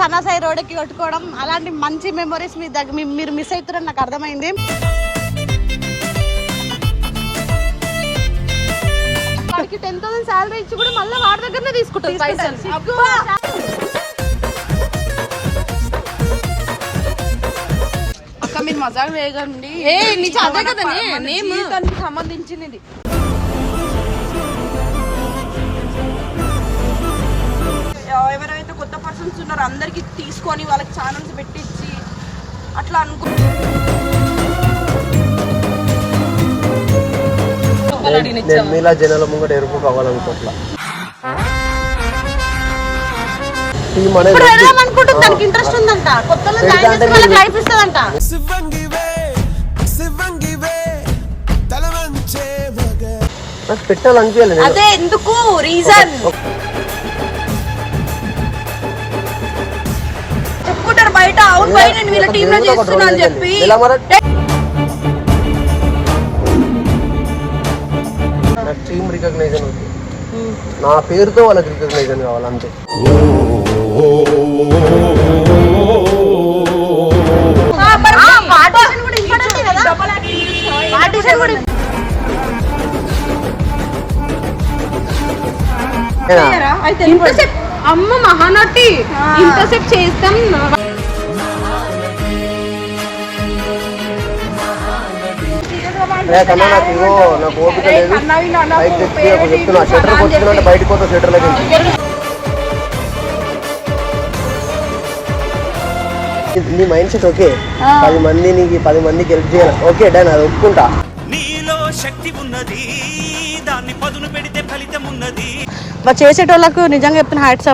సన్నాసాయి రోడ్డుకి కొట్టుకోవడం అలాంటి మంచి మెమరీస్ మీ దగ్గర మీరు మిస్ అవుతారని నాకు అర్థమైంది. వాడికి టెన్ థౌసండ్ శాలరీ ఇచ్చి కూడా మళ్ళీ వాడి దగ్గరనే తీసుకుంటారు. పైసలు అక్క మీరు మజాక్ వేయకండి. ఏ నీకు అదే కదా నేమ్. జీవితానికి సంబంధించినది. ఎవరైతే పర్సన్స్ ఉన్నారో. అందరికి తీసుకొని వాళ్ళకి ఛానల్స్ పెట్టించి అట్లా అనుకో నేను మీలా జనాల ముంగట ఎరుపు కావాలనుకోట్లా దానికి ఇంట్రెస్ట్ ఉందంట. కొత్త జాయిన్ చేస్తే వాళ్ళకి లైఫ్ ఇస్తుందంట శివంగివే శివంగివే తలవంచే మగ నాకు పెట్టాలనిపించాలి అదే ఎందుకు? రీజన్ నేను వీళ్ళ చేస్తున్నా అని చెప్పి. టీం రికగ్నైజన్ నా పేరుతో వాళ్ళకి రికగ్నైజన్ కావాలి అంతే పార్టీషన్ కూడా ఇంపార్టెంట్ కదా? పార్టీషన్ కూడా నేనా? ఇంతసేపు అమ్మ మహానటి ఇంతసేపు చేస్తాం కన్నా నాకు ఇగో నాకు ఓపిక లేదు. బయట తెచ్చి ఒక చెప్తున్నా షటర్ కొట్టుకున్నా బయటకు పోతా షటర్లోకి నీ మైండ్ సెట్ ఓకే పది మంది నీకు పది మందికి హెల్ప్ చేయాలి. ఓకే డన్ అది ఒప్పుకుంటా. నీలో శక్తి ఉన్నది దాన్ని పదును పెడితే ఫలితం ఉన్నది. చేసేటోళ్ళకు నిజంగా చెప్తున్న హ్యాట్స్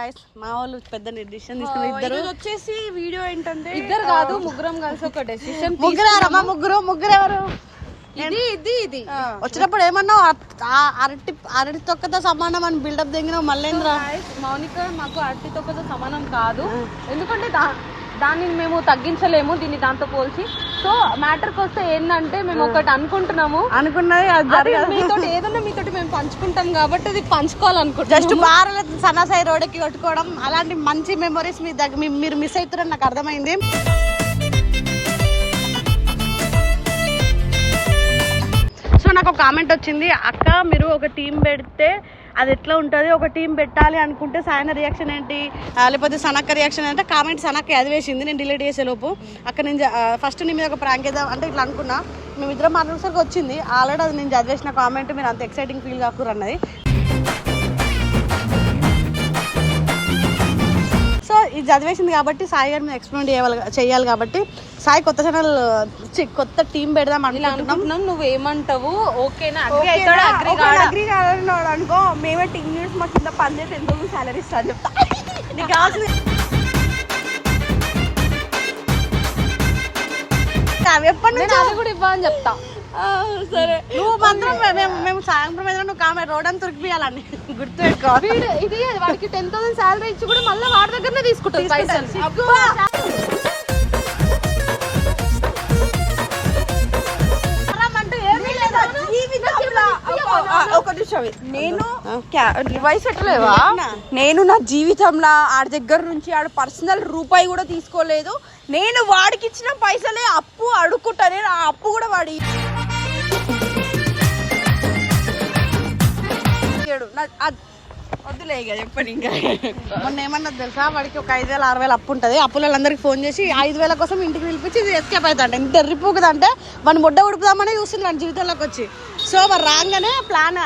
సో గైస్ మా వాళ్ళు పెద్ద నిర్దేశం ఇద్దరు వచ్చేసి వీడియో ఏంటంటే ఇద్దరు కాదు ముగ్గురం కలిసి ఒక డెసిషన్ ముగ్గురు మా ముగ్గురు? ముగ్గురు ఎవరు? ఇది ఇది ఇది. వచ్చినప్పుడు ఏమన్నావు? ఆ అరటి అరటి తొక్కతో సమానం అని బిల్డప్ దిగినావు మల్లేంద్ర మౌనిక మాకు అరటి తొక్కతో సమానం కాదు. ఎందుకంటే దాన్ని మేము తగ్గించలేము దీన్ని దాంతో పోల్చి. సో మ్యాటర్కి వస్తే ఏంటంటే మేము ఒకటి అనుకుంటున్నాము. అనుకున్నది అది మీతో ఏదన్నా మీతోటి మేము పంచుకుంటాం కాబట్టి అది పంచుకోవాలనుకుంటున్నాం జస్ట్ బార్ల సన్నాసాయి రోడ్డుకి కొట్టుకోవడం అలాంటి మంచి మెమరీస్ మీ దగ్గర మీరు మిస్ అవుతారని నాకు అర్థమైంది. సో నాకు ఒక కామెంట్ వచ్చింది. అక్క మీరు ఒక టీం పెడితే అది ఎట్లా ఉంటుంది? ఒక టీం పెట్టాలి అనుకుంటే సాయన రియాక్షన్ ఏంటి? లేకపోతే సనక్క రియాక్షన్ అంటే కామెంట్ సనక్క అది వేసింది. నేను డిలీట్ చేసే లోపు అక్కడ నేను ఫస్ట్ నీ మీద ఒక ప్రాంక్ ఏదో అంటే ఇట్లా అనుకున్నా. మేమిద్దరం మాట్లాడేసరికి వచ్చింది. ఆల్రెడీ అది నేను చదివేసిన కామెంట్ మీరు అంత ఎక్సైటింగ్ ఫీల్ కాకూరు అన్నది. ఇది చదివేసింది కాబట్టి సాయి గారు మీరు ఎక్స్ప్లెయిన్ చేయాలి చేయాలి కాబట్టి సాయి కొత్త ఛానల్ కొత్త టీం పెడదాం అనుకుంటున్నాం. నువ్వు ఏమంటావు? ఓకేనా? అగ్రి కాదని అనుకో మేమే టీమ్ లీడర్స్ మా కింద పని చేసి ఎంతో సాలరీ ఇస్తా చెప్తా. నీకు కావాల్సింది అవి ఎప్పటి నుంచి కూడా ఇవ్వని చెప్తా. సరే. నువ్వు మాత్రం మేము మేము సాయంత్రం ఏదైనా నువ్వు కామె రోడ్ అని తురికిపియాలని గుర్తు పెట్టుకో వీడు ఇది వాడికి టెన్ థౌసండ్ శాలరీ ఇచ్చి కూడా మళ్ళీ వాడి దగ్గరనే పైసలు. ఒక నిమిషం. నేను రివైజ్ పెట్టలేవా నేను నా జీవితంలో ఆడి దగ్గర నుంచి ఆడ పర్సనల్ రూపాయి కూడా తీసుకోలేదు. నేను వాడికి ఇచ్చిన పైసలే అప్పు అడుక్కుంటా నేను ఆ అప్పు కూడా వాడి అద్- వద్దులే ఇక చెప్పండి ఇంకా. మొన్న ఏమన్నది తెలుసా? వాడికి ఒక ఐదు వేల ఆరు వేలు అప్పు ఉంటుంది. అప్పుల వాళ్ళందరికీ ఫోన్ చేసి ఐదు వేల కోసం ఇంటికి పిలిపించి ఎస్కేప్ అవుతాంట. ఎంత ఎర్రిపోకుదంటే వాడిని ముడ్డ ఉడుపుదామని చూస్తుంది వాడి జీవితంలోకి వచ్చి. సో మరి రాగానే ప్లాన్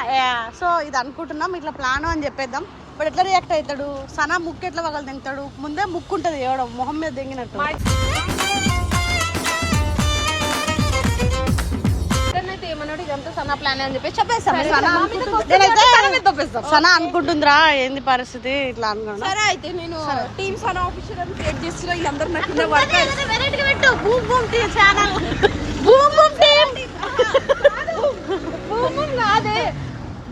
సో ఇది అనుకుంటున్నాం ఇట్లా ప్లాన్ అని చెప్పేద్దాం. ఇప్పుడు ఎట్లా రియాక్ట్ అవుతాడు? సనా ముక్కు ఎట్లా పగలు దింగుతాడు ముందే ముక్కు ఉంటుంది ఎవడో మొహం మీద దింగినట్టు ఇదంతా సన్న ప్లాన్ అని చెప్పేసి చెప్పేస్తాం. సనా సనా సనా. సనా అనుకుంటుందిరా ఏంది పరిస్థితి? ఇట్లా అనుకున్నా సరే అయితే నేను టీమ్స్ అన్న ఆఫీసర్ అని క్రియేట్ చేస్తున్నా వీళ్ళందరూ నాకు కింద వర్క్ వెరైటీగా పెట్టు. Boom boom T channel. Boom boom team. భూమి కాదే.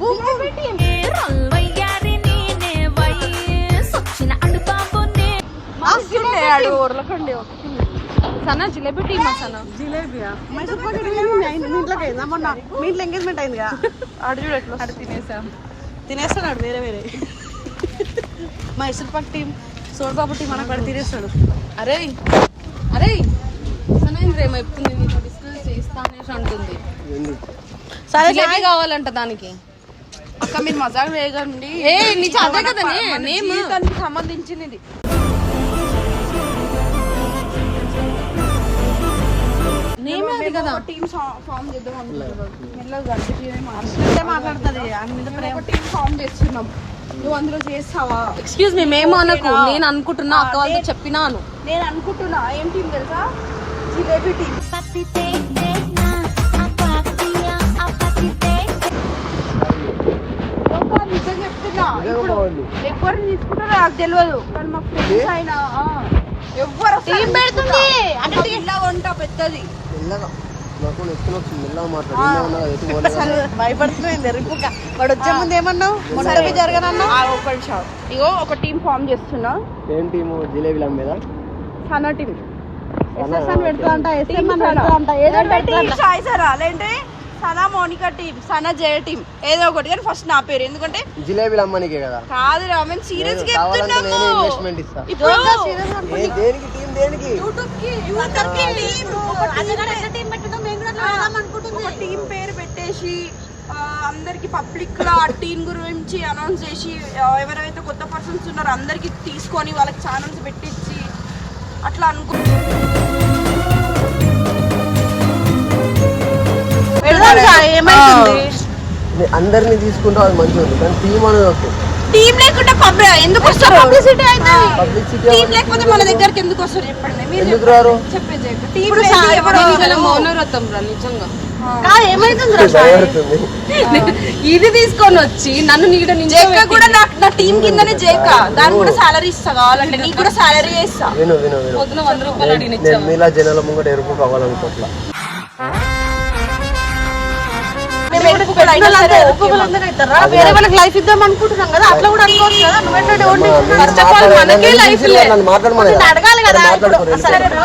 Boom boom team. రొల్లొయ్యారి నేనే వయసొచ్చిన అడుబాబునే ఆడు సన్న జిలేబీ టీమ్ సన్న జిలేబియా మైసూర్ పాక్? మీ ఇంట్లోకి అయిందా? మొన్న మీ ఇంట్లో ఎంగేజ్మెంట్ అయిందిగా? ఆడు చూడు ఎట్లా అక్కడ తినేసాం. తినేస్తున్నాడు వేరే వేరే. మైసూర్ పాక్ టీం సోడబాబు టీం అక్కడ తినేస్తాడు. అరే అరే సన్న ఇంద్రేమో చెప్తుంది నీతో డిస్కస్ చేస్తా అనేసి అంటుంది. సరే జిలేబీ కావాలంట దానికి. అక్క మీరు మజాక్ వేయకండి. ఏ నీ చదే కదా నేమ్? సంబంధించినది. కదా. టీమ్ ఫామ్ చేద్దాం అనుకుంటున్నాం. మాట్లాడుతుంది టీమ్ ఫామ్ చేస్తున్నాం. నువ్వు అందులో చేస్తావా? ఎక్స్క్యూజ్ మీ మేము అనకు నేను అనుకుంటున్నా అక్క వాళ్ళతో చెప్పినాను. నేను అనుకుంటున్నా. ఏం టీం తెలుసా? జిలేబీ టీం ఎవరిని తీసుకుంటారో నాకు తెలియదు. కానీ మా ఫ్రెండ్స్ అయినా ఆ, ఎవ్వరు టీం పెడుతుంది. అంటే ఇలా వంట పెద్దది. మెల్లగా. నాకు నెత్తిన వచ్చింది మెల్లగా మాట్లాడి. అసలు భయపడుతున్నాయి రిపుక. వాడు వచ్చే ముందు ఏమన్నావు? మొన్న జరగనన్నా ఆ, ఒక్క నిమిషం. ఇగో ఒక టీం ఫామ్ చేస్తున్నా. ఏం టీము జిలేబీల మీద? సన్న టీం. ఎస్ఎస్ అని పెడతా అంట ఎస్ఎం అని ఏదో పెడతా అంట. సనా మోనికా టీం సనా జయ టీం ఏదో ఒకటి. కానీ ఫస్ట్ నా పేరు. ఎందుకంటే జిలేబీలు అమ్మనికే కదా. కాదు రా మేము సీరియస్గా చెప్తున్నాము. ఇన్వెస్ట్మెంట్ ఇస్తా. ఇప్పుడు ఏ, దేనికి టీం దేనికి? యూట్యూబ్కి యూట్యూబ్కి టీం ఒక టీం పేరు పెట్టేసి అందరికి పబ్లిక్లో ఆ టీం గురించి అనౌన్స్ చేసి ఎవరైతే కొత్త పర్సన్స్ ఉన్నారో అందరికి తీసుకొని వాళ్ళకి ఛానల్స్ పెట్టించి అట్లా అనుకో పెడదాం రా, ఏమైతుంది? నే- అందరినీ తీసుకుంటావు అది మంచిగా ఉంది. కానీ టీం అనేది వద్దు టీం లేకుండా పబ్లిక్ ఎందుకు వస్తారు? పబ్లిసిటీ అయితే పబ్లిసిటీ టీం లేకపోతే మన దగ్గరికి ఎందుకు వస్తారు చెప్పండి? మీరు ఎందుకు రారు? చెప్పేది టీం ఎవరో మౌనవ్రతం రా నిజంగా. ఇది తీసుకొని వచ్చి నన్ను నీడ జేక కూడా నాకు నా టీం కిందనే జేక. దానికి కూడా సాలరీ ఇస్తా కావాలంటే. నీకు కూడా సాలరీ ఇస్తా. విను విను విను. పొద్దున వంద రూపాయలు అడిగిన జనాల ముంగట ఎరుపు కావాలనుకోవట్లా వేరే వాళ్ళకి లైఫ్ ఇద్దాం అనుకుంటున్నాం కదా అట్లా కూడా అనుకోవచ్చు కదా మనకే అడగాలి ఇప్పుడు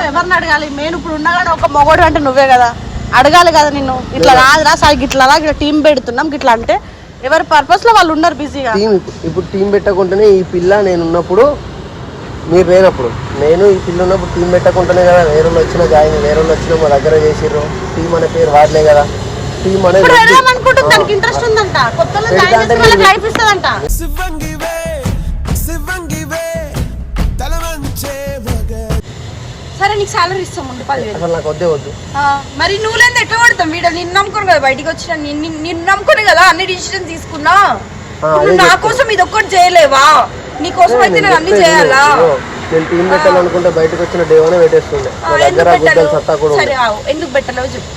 ఎవరిని అడగాలి? నేను ఇప్పుడు ఉన్నా కానీ ఒక మొగోడు అంటే నువ్వే కదా. అడగాలి కదా నిన్ను. ఇట్లా రాదురా సార్ ఇట్లా రా టీం పెడుతున్నాం ఇట్లా అంటే ఎవరి పర్పస్లో వాళ్ళు ఉన్నారు బిజీగా? టీం ఇప్పుడు టీం పెట్టకుండానే ఈ పిల్ల నేను ఉన్నప్పుడు మీరు లేనప్పుడు. నేను ఈ పిల్ల ఉన్నప్పుడు టీం పెట్టకుండానే కదా వేరే వాళ్ళు వచ్చిన జాయిన్ వేరే వాళ్ళు వచ్చిన మా దగ్గర చేసిర్రు. టీం అనే పేరు వాడలే కదా. టీం అనేది అనుకుంటుంది దానికి ఇంట్రెస్ట్ ఉందంట. జాయిన్ వాళ్ళకి లైఫ్ ఇస్తుందంట. సరే నీకు సాలరీ ఇస్తాం ముందు పదివేలు అసలు నాకు వద్దే వద్దు. ఆ, మరి నువ్వు లేదా ఎట్లా పడతాం వీడియో నిన్ను నమ్ముకోను కదా బయటికి వచ్చిన నిన్ను నిన్ను నమ్ముకోనే కదా అన్ని డిసిషన్ తీసుకున్నా? ఆ, ఇప్పుడు అదే నా. కోసం ఇది ఒక్కటి చేయలేవా? నీ కోసం అయితే నేను అన్ని చెప్పేది చేయాలా? ఇదిగో, నేను టీం పెట్టాలనుకుంటే బయటకు వచ్చిన డేవనే పెట్టేస్తుండే. ఆ, నా ఎందుకు దగ్గర గుడ్డలు పెట్టాలో? సత్తా కూడా సరే ఉంది ఆగు. ఎందుకు పెట్టాలో చెప్పు.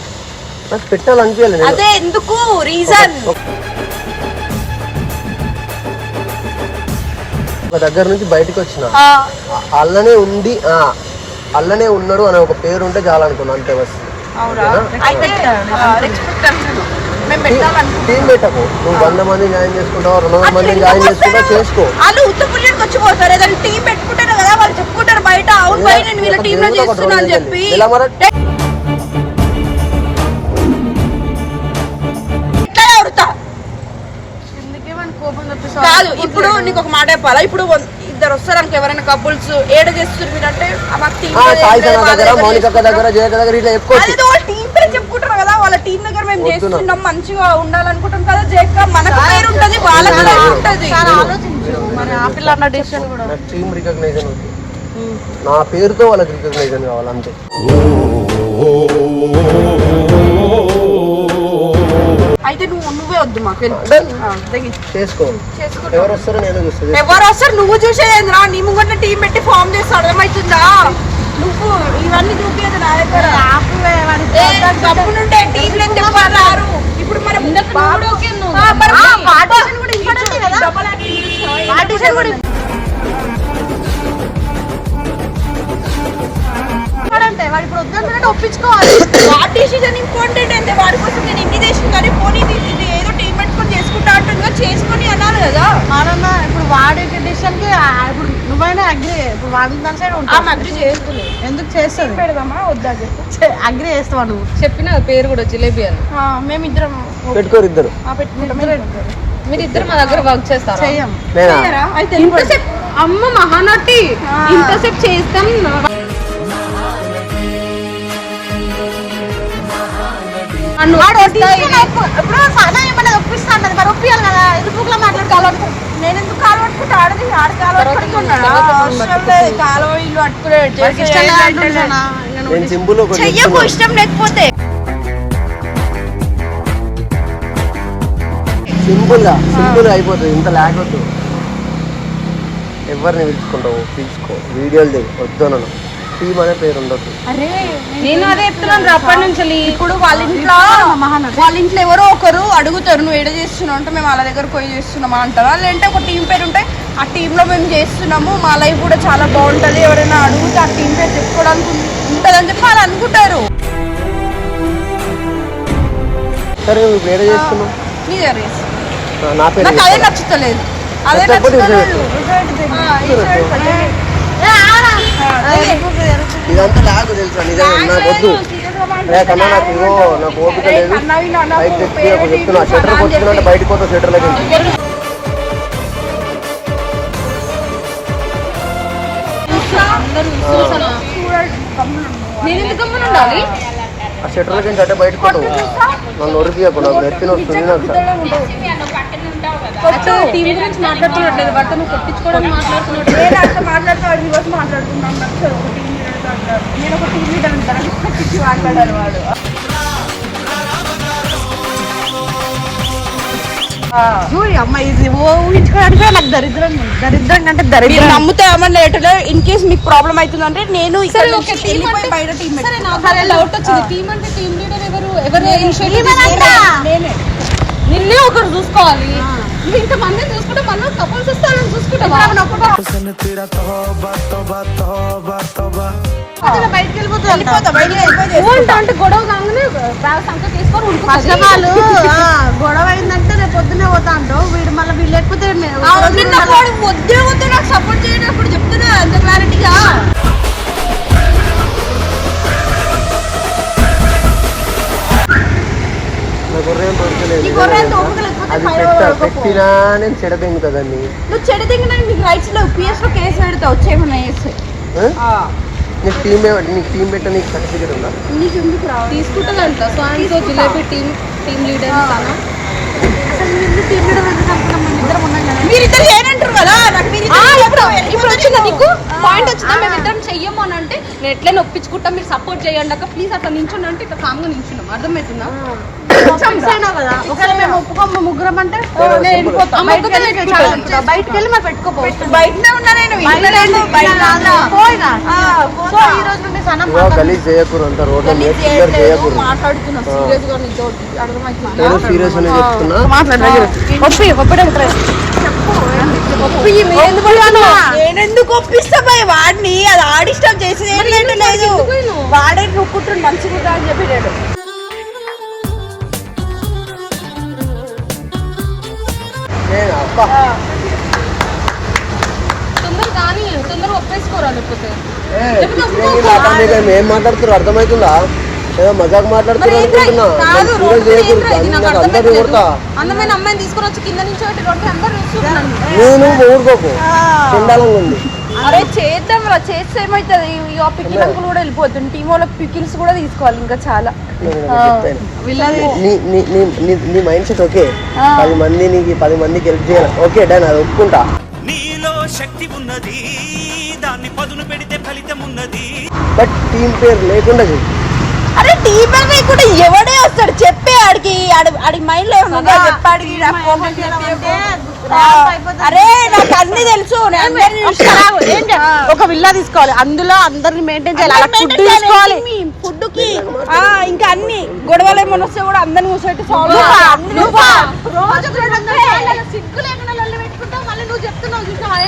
నాకు పెట్టాలనిపించాలి నేను? అదే ఎందుకు? రీజన్. ఒక దగ్గర నుంచి బయటకు వచ్చిన. అల్లనే ఉండి ఆ అల్లనే ఉన్నాడు అనే ఒక పేరు ఉంటే చాలా అనుకున్నాను అంతే బస్. టీం పెట్టకు. నువ్వు వంద మంది జాయిన్ చేసుకుంటావు రెండు వందల మంది జాయిన్ చేసుకుంటావు చేసుకో. వాళ్ళు ఉత్త పుల్లికి వచ్చి పోతారు ఏదైనా టీం పెట్టుకుంటారు కదా వాళ్ళు చెప్పుకుంటారు బయట అవును బయట నేను వీళ్ళ టీమ్లో చేస్తున్నా అని చెప్పి. నీకు ఒక మాట చెప్పాలా ఇప్పుడు ఇద్దరు వస్తారు అనుకో ఎవరైనా కపుల్స్ ఏడ చేస్తారు చెప్పుకోవచ్చు అదేదో వాళ్ళ టీం పేరు చెప్పుకుంటారు కదా వాళ్ళ టీం దగ్గర మేము. చేస్తున్నాం మంచిగా ఉండాలనుకుంటాం కదా జేక మనకు పేరు ఉంటది వాళ్ళకి పేరు ఉంటది మరి ఆ పిల్ల అన్న డిసిషన్ కూడా టీం రికగ్నైజన్ నా పేరుతో వాళ్ళకి రికగ్నైజన్ కావాలి అంతే అయితే నువ్వు నువ్వే వద్దు మాకు. చేసుకో. ఎవరు వస్తారో నేను చూస్తాను ఎవరు వస్తారు? నువ్వు చూసేదేంద్రా నీ ముంగట టీం పెట్టి ఫామ్ చేస్తే అర్థమవుతుందా? నువ్వు ఇవన్నీ చూపించదు నా దగ్గర. ఏ, గమ్మునుంటే టీం లేదు చెప్పారు రారు. ఇప్పుడు మనం ఆ, మరి పార్టీషన్ కూడా ఇంపార్టెంట్ కదా. డబల్ పార్టీషన్ కూడా వాడు ఇప్పుడు వద్దంటే ఒప్పించుకోవాలి. పార్టీషన్ ఇంపార్టెంట్ అంటే వాడి కోసం నేను ఇన్ని చేసిన కానీ పోనీ ఏదో టీం పెట్టుకొని చేసుకుంటా అంటుందిగా చేసుకొని అన్నారు కదా. మారన్నా ఇప్పుడు వాడి డిసిషన్కి ఇప్పుడు నువ్వైనా అగ్రి ఇప్పుడు వాడి దాని సైడ్ ఆ ఉంటావు మధ్య చేస్తుంది. ఎందుకు చేస్తుంది? పెడదామా వద్దా అగ్రి చేస్తావా నువ్వు? చెప్పిన పేరు కూడా జిలేబీ అని. ఆ, మేమిద్దరం పెట్టుకోరు ఇద్దరు. ఆ, పెట్టుకుంటాం మీరు ఇద్దరు మా దగ్గర వర్క్ చేస్తారా? అమ్మ మహానటి ఇంతసేపు చేస్తాం. ఇప్పుడు సనా ఏమన్నా ఒప్పిస్తా అన్నది మరి ఒప్పియాలి కదా. ఎందుకు మాట్లాడుకోవాలి నేను ఎందుకు కాలు పట్టుకుంటా? ఆడది ఆడ కాలు కాలు ఇల్లు ఇష్టం చెయ్యకు లేకపోతే. సింపుల్గా సింపుల్గా అయిపోతుంది. ఇంత లేకొద్దు ఎవరిని పిలుచుకుంటావు? పిలుచుకో వీడియోలు దిగు. వద్దు నన్ను టీమ్ అనే పేరు ఉండొద్దు. నేను అదే చెప్తున్నాను రా అప్పటి నుంచి ఇప్పుడు వాళ్ళ ఇంట్లో వాళ్ళ ఇంట్లో ఎవరో ఒకరు అడుగుతారు నువ్వు ఏడ చేస్తున్నావు? అంటే మేము వాళ్ళ దగ్గర పోయి చేస్తున్నామా అంటారా? లేదంటే ఒక టీం పేరు ఉంటే ఆ టీమ్లో మేము చేస్తున్నాము మా లైఫ్ కూడా చాలా బాగుంటది ఎవరైనా అడిగితే ఆ టీం పేరు చెప్పుకోవడానికి ఉంటది అని చెప్పి వాళ్ళు అనుకుంటారు. సరే నువ్వు ఇప్పుడు ఏడ చేస్తున్నావు? నీ నా- పేరు అదే? నచ్చుతలేదు. అదే నచ్చుతలేదు ఇదంతా లాగు తెలుసా నిజంగా నాకు వద్దు. రే కన్నా నాకు ఇగో నాకు ఓపిక లేదు. బయట తెచ్చి ఒక చెప్తున్నా. షెటర్ వచ్చిందంటే బయటకు పోతా షెటర్ లకి అందరూ చూసానా నేను ఎందుకు గమ్మున ఉండాలి? ఆ షెటర్ లకి అంటే బయటకు పోతావు. నన్ను ఒరిపియకు నాకు నెత్తిన వస్తుంది నాకు టీం గురించి మాట్లాడుతున్నట్లేదు. బట్ నువ్వు మాట్లాడుతున్నట్టు నేను అట్లా మాట్లాడతాడు రివర్స్ మాట్లాడుతున్నాను నచ్చదు. ఒక టీం లీడర్ అంటారు. నేను ఒక టీం లీడర్ అంటాను. పిచ్చి మాట్లాడారు వాడు. చూడు అమ్మ ఇది ఊహించుకోవడానికి నాకు దరిద్రం దరిద్రం అంటే దరిద్రం. నమ్ముతామని లేటర్లో ఇన్ కేస్ మీకు ప్రాబ్లం అవుతుందంటే నేను బయట టీం సరే నాకు డౌట్ వచ్చింది. టీం అంటే టీం లీడర్ ఎవరు? ఎవరు ఇనిషియేటివ్ నేనే. నిన్నే ఒకరు చూసుకోవాలి. ఇంతమంది చూసుకుంటే మళ్ళీ కపుల్స్ వస్తారని చూసుకుంటాం బయటకి వెళ్ళిపోతుంది అంటే. గొడవ తీసుకొని గొడవ అయిందంటే రేపు పొద్దునే పోతా అంటావు వీడు మళ్ళీ వీళ్ళు లేకపోతే పొద్దునే పోతే నాకు సపోర్ట్ చేయడం చెప్తున్నా అంత క్లారిటీగా ఈ గొర్రెలు తోపుకలేదు అది పెట్ట. పెట్టినా నేను చెడదెంగుతుందండి నువ్వు చెడు దిగినాక నీకు రైట్స్లో పిఎస్లో కేసు పెడతావు. వచ్చేయమన్నా చేస్తే. నీకు టీమ్ నీకు టీం పెట్ట నీకు సర్టిఫికేట్ ఉందా? నీకు ఎందుకు రావాలి తీసుకుంటుందంట. So so jalebi team team leader తన. టీం లీడర్ ఇద్దరం ఉన్నాం కదా. మీరిద్దరు కదా? నాకు మీరు ఆ, ఇప్పుడు ఇప్పుడు వచ్చిందా నీకు? పాయింట్ వచ్చిందా? మేము ఇద్దరం చెయ్యము అని అంటే నేను ఎట్లా నొప్పించుకుంటా మీరు సపోర్ట్ చేయండి అక్క. ప్లీజ్ అట్లా నించున్నా అంటే ఇట్లా కామ్గా నించున్నాం. అర్థమవుతుందా? ఒకవేళ మేము ఒప్పుకోము ముగ్గురం అంటే బయటికి వెళ్ళి మరి పెట్టుకోపో. బయటనే ఉన్నా నేను సో. ఈ రోజు నుండి మాట్లాడుతున్నా. సీరియస్గా నీతో నేనెందుకు ఒప్పిస్తా భయ్ వాడిని అది ఆడిష్టం చేసేది ఏం లేదు. లేదు వాడే నొక్కుంటుండు మంచిగా అని చెప్పి నేను. నేను అబ్బా తొందర కానీ తొందర ఒప్పేసుకోరా లేకపోతే ఏ, మాట్లాడుతున్నారు అర్థమవుతుందా ఏదో మజాక్ మాట్లాడుతున్నారు నేను ఊరుకోకు చండాలంగా ఉంది. అరే చేద్దాం రా చేస్తే ఏమవుతుంది ఇక పిక్కిల్ అంకుల్ కూడా వెళ్ళిపోతుంది. టీం వాళ్ళకి పికిల్స్ కూడా తీసుకోవాలి ఇంకా చాలా. నీ నీ నీ- నీ- నీ మైండ్ సెట్ ఓకే పది మంది నీకు పది మందికి హెల్ప్ చేయాలి. ఓకే డన్ అది ఒప్పుకుంటా. నీలో శక్తి ఉన్నది దాన్ని పదును పెడితే ఫలితం ఉన్నది. బట్ టీం పేరు లేకుండా చెయ్యి అరే టీం కూడా ఎవడే వస్తాడు? చెప్పే ఆడికి ఆడి ఆడి మైండ్లో ఏమన్నా ఉందా? చెప్పాడికి చేసి. అరే నాకు అన్ని తెలుసు. నేను అందరినీ చూస్తా. ఒక విల్లా తీసుకోవాలి. అందులో అందరిని మెయింటైన్ చేయాలి. అలా ఫుడ్ తీసుకోవాలి. ఫుడ్కి? ఆ, ఇంకా అన్ని గొడవలు ఏమైనా వస్తే కూడా అందరిని కూర్చోబెట్టి సాల్వ్. సిగ్గు లేకుండా లొల్లి పెట్టుకుంటావు. మళ్ళీ నువ్వు చెప్తున్నావు చూసావా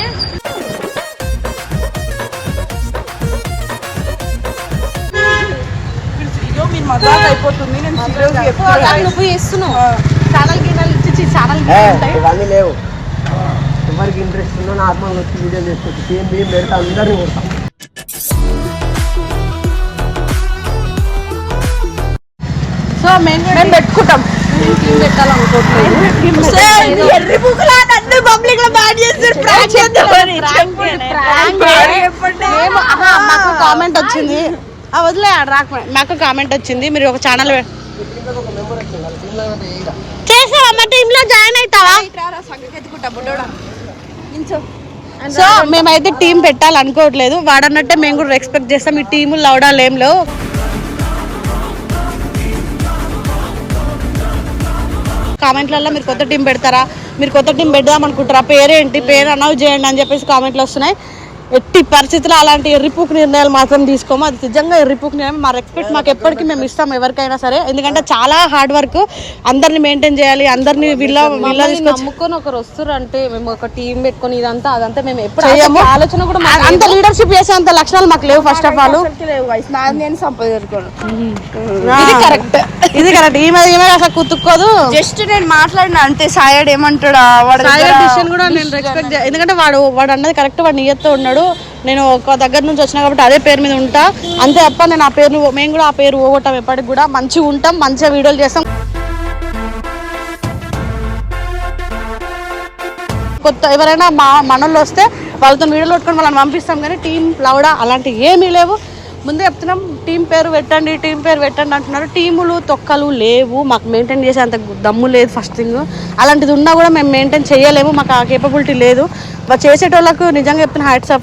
అయ్యో, మీరు మజాక్ అయిపోతుంది. నేను సీరియస్ చెప్తాను నువ్వు చేస్తున్నావు. ఛానల్ గిన్నెలు ఇచ్చి ఛానల్ ఉంటాయి లేవు. ఎవరికి ఇంట్రెస్ట్ ఉందో నార్మల్గా వచ్చి వీడియో చేసుకోవచ్చు సేమ్ బియ్యం పెడతా? అందరినీ కొడతాం. సో మేము మేము పెట్టుకుంటాం. మేము కామెంట్ వచ్చింది. ఆ, వదిలే ఆడ రాక. మాకు కామెంట్ వచ్చింది. మీరు ఒక ఛానల్ చేసావా మా టీమ్లో జాయిన్ అవుతావా? సో మేమైతే టీం పెట్టాలనుకోవట్లేదు. వాడన్నట్టే మేము కూడా ఎక్స్పెక్ట్ చేస్తాం. ఈ టీము ఏం లేవు. కామెంట్లలో మీరు కొత్త టీం పెడతారా? మీరు కొత్త టీం పెడదాం అనుకుంటారా పేరేంటి? పేరు అనౌన్స్ చేయండి అని చెప్పేసి కామెంట్లు వస్తున్నాయి. ఎట్టి పరిస్థితుల్లో అలాంటి ఎర్రిపూకు నిర్ణయాలు మాత్రం తీసుకోము. అది నిజంగా ఎర్రిపూకు నిర్ణయం. మా రెస్పెక్ట్ మాకు ఎప్పటికీ మేము ఇస్తాం ఎవరికైనా సరే. ఎందుకంటే చాలా హార్డ్ వర్క్. అందరిని మెయింటైన్ చేయాలి. అందరిని వీళ్ళ వీళ్ళ నమ్ముకొని ఒకరు వస్తారు అంటే మేము ఒక టీం పెట్టుకొని ఇదంతా అదంతా మేము ఎప్పుడు ఆలోచన కూడా అంత లీడర్షిప్ చేసే అంత లక్షణాలు మాకు లేవు ఫస్ట్ ఆఫ్ ఆల్ లేవు guys. నాది నేను సంపాదించుకోను కరెక్ట్ ఇది కరెక్ట్. ఈమె ఈమె అసలు కుతుక్కోదు. జస్ట్ నేను మాట్లాడిన అంతే. సాయడ్ ఏమంటాడా? వాడి డిసిషన్ కూడా నేను రెస్పెక్ట్ ఎందుకంటే వాడు వాడు అన్నది కరెక్ట్ వాడు నియత్తో ఉన్నాడు. నేను ఒక దగ్గర నుంచి వచ్చినా కాబట్టి అదే పేరు మీద ఉంటా. అంతే తప్ప నేను ఆ పేరుని మేము కూడా ఆ పేరు పోగొట్టాం ఎప్పటికి కూడా. మంచిగా ఉంటాం మంచిగా వీడియోలు చేస్తాం. కొత్త ఎవరైనా మా మనోళ్ళు వస్తే వాళ్ళతో వీడియోలు పెట్టుకొని వాళ్ళని పంపిస్తాం కానీ టీం లౌడా అలాంటివి ఏమీ లేవు. ముందే చెప్తున్నాం టీం పేరు పెట్టండి టీం పేరు పెట్టండి అంటున్నారు. టీములు తొక్కలు లేవు. మాకు మెయింటైన్ చేసే అంత దమ్ము లేదు ఫస్ట్ థింగ్. అలాంటిది ఉన్నా కూడా మేము మెయింటైన్ చేయలేము. మాకు ఆ కేపబిలిటీ లేదు. చేసేటోళ్ళకు నిజంగా చెప్తున్న హ్యాట్స్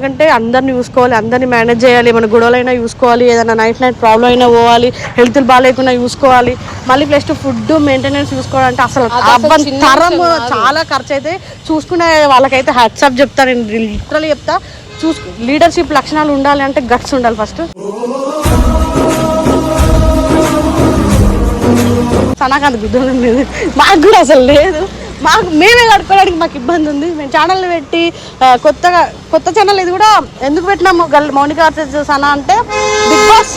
ఎందుకంటే అందరిని చూసుకోవాలి అందరిని మేనేజ్ చేయాలి మన గొడవలైనా చూసుకోవాలి ఏదైనా నైట్ నైట్ ప్రాబ్లం అయినా పోవాలి హెల్త్ బాగాలేకుండా చూసుకోవాలి మళ్ళీ ప్లస్ ఫుడ్ మెయింటెనెన్స్ చూసుకోవాలంటే అసలు తరం. చాలా ఖర్చు అయితే చూసుకునే వాళ్ళకైతే హ్యాట్సాప్ చెప్తా నేను లిటరలీ చెప్తా. చూసు లీడర్షిప్ లక్షణాలు ఉండాలి అంటే గట్స్ ఉండాలి ఫస్ట్ సనాకాంత్ గుద్దం లేదు. మాకు కూడా అసలు లేదు. మాకు మేమే కడుక్కోవడానికి మాకు ఇబ్బంది ఉంది. మేము ఛానల్ పెట్టి కొత్తగా కొత్త ఛానల్ ఇది కూడా ఎందుకు పెట్టినాము? గల్ మౌనిక ఆర్సెస్ సనా అంటే బిగ్ బాస్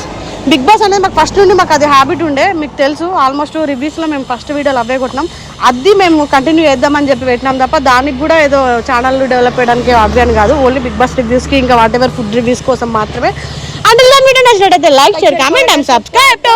బిగ్ బాస్ అనేది మాకు ఫస్ట్ నుండి మాకు అది హ్యాబిట్ ఉండే. మీకు తెలుసు ఆల్మోస్ట్ రివ్యూస్లో మేము ఫస్ట్ వీడియోలు అవే కొట్టినాం. అది మేము కంటిన్యూ చేద్దామని చెప్పి పెట్టినాం తప్ప దానికి కూడా ఏదో ఛానల్ డెవలప్ చేయడానికి అవి కాదు. ఓన్లీ బిగ్ బాస్ రివ్యూస్కి ఇంకా వాట్ ఎవర్ ఫుడ్ రివ్యూస్ కోసం మాత్రమే. అందులో వీడియో నచ్చినట్టయితే like share comment and subscribe to